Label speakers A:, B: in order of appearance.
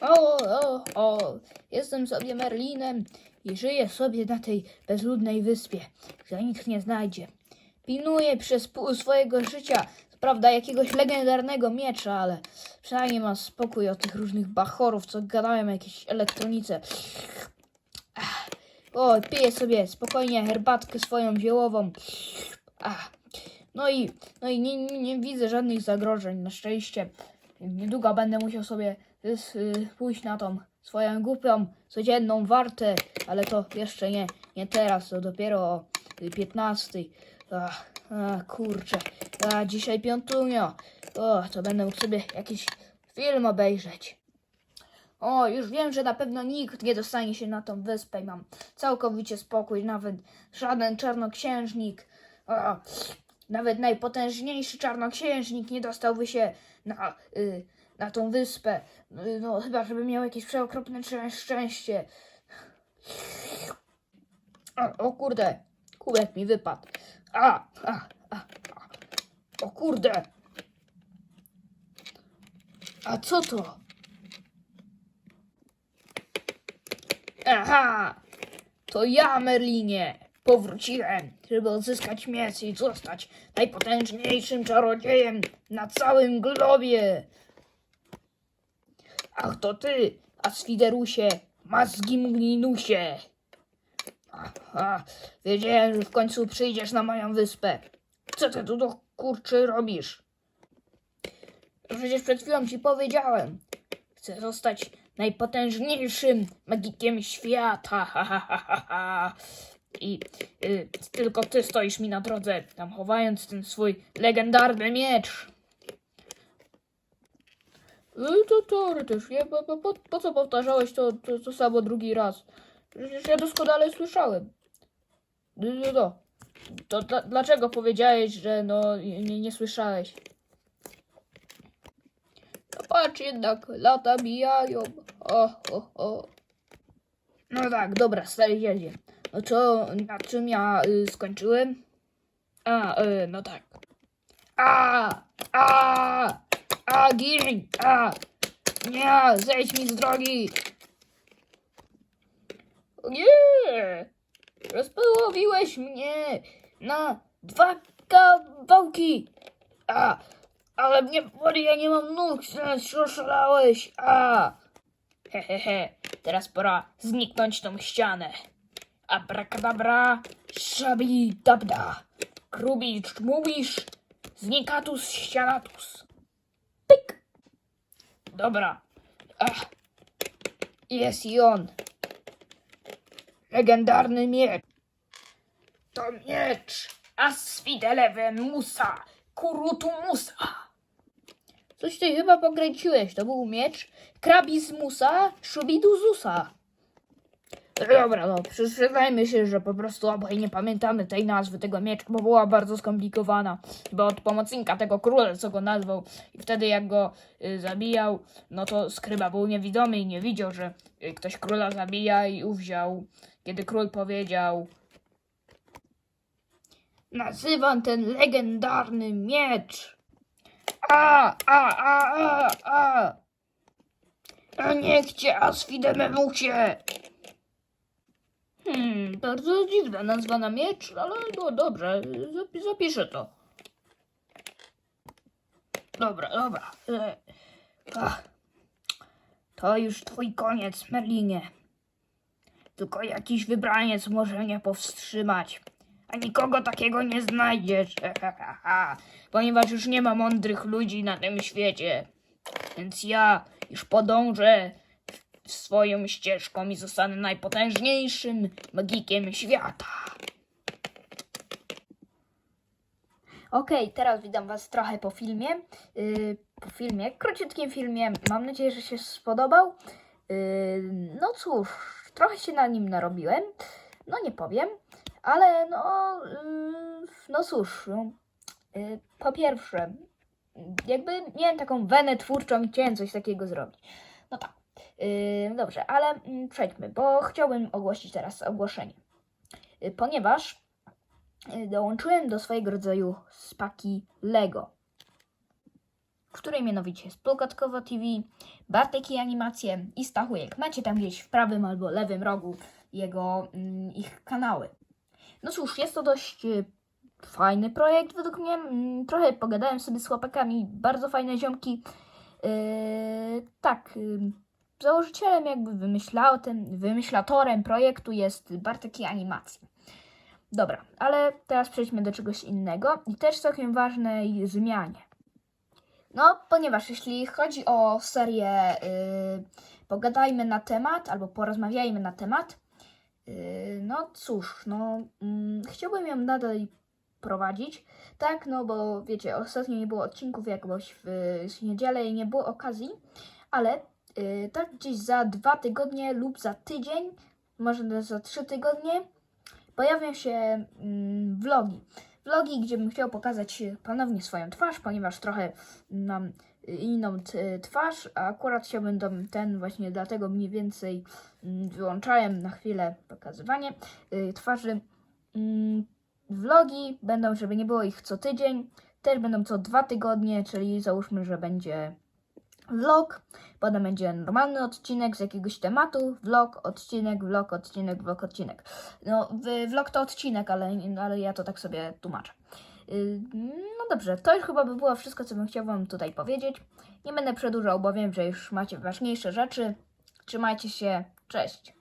A: O, o, o, jestem sobie Merlinem i żyję sobie na tej bezludnej wyspie, gdzie nikt nie znajdzie. Pilnuję przez pół swojego życia, prawda jakiegoś legendarnego miecza, ale przynajmniej mam spokój od tych różnych bachorów, co gadają o jakiejś elektronice. O, piję sobie spokojnie herbatkę swoją ziołową. No i, no i nie, nie, nie widzę żadnych zagrożeń, na szczęście. Niedługo będę musiał sobie pójść na tą swoją głupią, codzienną wartę, ale to jeszcze nie, nie teraz, to dopiero o y, 15. Ach, ach, kurczę, a dzisiaj piątunio. O, to będę mógł sobie jakiś film obejrzeć. O, już wiem, że na pewno nikt nie dostanie się na tą wyspę i mam całkowicie spokój, nawet żaden czarnoksiężnik. O, nawet najpotężniejszy czarnoksiężnik nie dostałby się na, y, na tą wyspę. Y, no, chyba, żeby miał jakieś przeokropne szczę- szczęście. O, o kurde, kubek mi wypadł. A, a, a, a. O kurde. A co to? Aha! To ja, Merlinie, powróciłem, żeby odzyskać miecz i zostać najpotężniejszym czarodziejem na całym globie. Ach, to ty, Asfiderusie, Mazgimgninusie. Aha, wiedziałem, że w końcu przyjdziesz na moją wyspę. Co ty tu do kurczy robisz? Przecież przed chwilą ci powiedziałem. Chcę zostać najpotężniejszym magikiem świata. Ha, ha, ha. I y, tylko ty stoisz mi na drodze, tam chowając ten swój legendarny miecz. Y, to teoretycznie, po, po, po, po co powtarzałeś to, to, to samo drugi raz? Przecież ja doskonale słyszałem. No, no, no. To dla, dlaczego powiedziałeś, że no nie, nie słyszałeś? No patrz jednak, lata mijają. O, o, o. No tak, dobra, stary dziedzie. No co, na czym ja y, skończyłem? A, y, no tak. A, a, a, gin, a. Nie, zejdź mi z drogi. Nie, rozpołowiłeś mnie na dwa kawałki. A, ale mnie boli, ja nie mam nóg, oszalałeś. A, hehehe, he, teraz pora zniknąć tą ścianę. Abracadabra, szabi dabda. Krubicz mówisz, znikatus ścianatus. Dobra. Ach. Jest i on. Legendarny miecz. To miecz Asfidelewe Musa, Kurutu Musa. Coś ty chyba pokręciłeś. To był miecz Krabizmusa Szubiduzusa. Dobra, no, przyznajmy się, że po prostu obaj nie pamiętamy tej nazwy tego miecza, bo była bardzo skomplikowana. Bo od pomocnika tego króla, co go nazwał, i wtedy jak go y, zabijał, no to skryba był niewidomy i nie widział, że y, ktoś króla zabija i uwziął, kiedy król powiedział Nazywam ten legendarny miecz. A, a, a, a, a. A niech cię Asfidememusie. Hmm, bardzo dziwna nazwa na miecz, ale no dobrze, zap- zapiszę to. Dobra, dobra. e, Ach, to już twój koniec, Merlinie. Tylko jakiś wybraniec może mnie powstrzymać. A nikogo takiego nie znajdziesz, ponieważ już nie ma mądrych ludzi na tym świecie. Więc ja już podążę swoją ścieżką i zostanę najpotężniejszym magikiem świata. Okej, teraz witam Was trochę po filmie. Yy, po filmie, króciutkim filmie. Mam nadzieję, że się spodobał. Yy, no cóż, trochę się na nim narobiłem. No nie powiem, ale no, yy, no cóż. Yy, po pierwsze, jakby miałem taką wenę twórczą i chciałem coś takiego zrobić. No tak. Yy, dobrze, ale mm, przejdźmy, bo chciałbym ogłosić teraz ogłoszenie. Yy, ponieważ yy, dołączyłem do swojego rodzaju spaki Lego, której mianowicie jest Plugotkowo TV, Bartek i Animacje i Stachujek. Macie tam gdzieś w prawym albo lewym rogu jego, mm, ich kanały. No cóż, jest to dość y, fajny projekt według mnie. Mm, Trochę pogadałem sobie z chłopakami, bardzo fajne ziomki. Yy, tak, yy, założycielem jakby wymyślatem, wymyślatorem projektu jest Bartek i Animacje. Dobra, ale teraz przejdźmy do czegoś innego i też całkiem ważnej zmianie. No, ponieważ jeśli chodzi o serię yy, Pogadajmy na temat albo porozmawiajmy na temat, yy, no cóż, no mm, chciałbym ją nadal prowadzić. Tak, no bo wiecie, ostatnio nie było odcinków jakoś w, w niedzielę i nie było okazji, ale yy, tak gdzieś za dwa tygodnie lub za tydzień, może nawet za trzy tygodnie, pojawią się mm, vlogi. Vlogi, gdzie bym chciał pokazać ponownie swoją twarz, ponieważ trochę mam inną t- twarz, a akurat chciałbym ten właśnie dlatego mniej więcej mm, wyłączałem na chwilę pokazywanie y, twarzy. Mm, Vlogi będą, żeby nie było ich co tydzień, też będą co dwa tygodnie, czyli załóżmy, że będzie vlog, potem będzie normalny odcinek z jakiegoś tematu, vlog, odcinek, vlog, odcinek, vlog, odcinek. No, vlog to odcinek, ale, ale ja to tak sobie tłumaczę. Yy, No dobrze, to już chyba by było wszystko, co bym chciał Wam tutaj powiedzieć. Nie będę przedłużał, bo wiem, że już macie ważniejsze rzeczy. Trzymajcie się, cześć.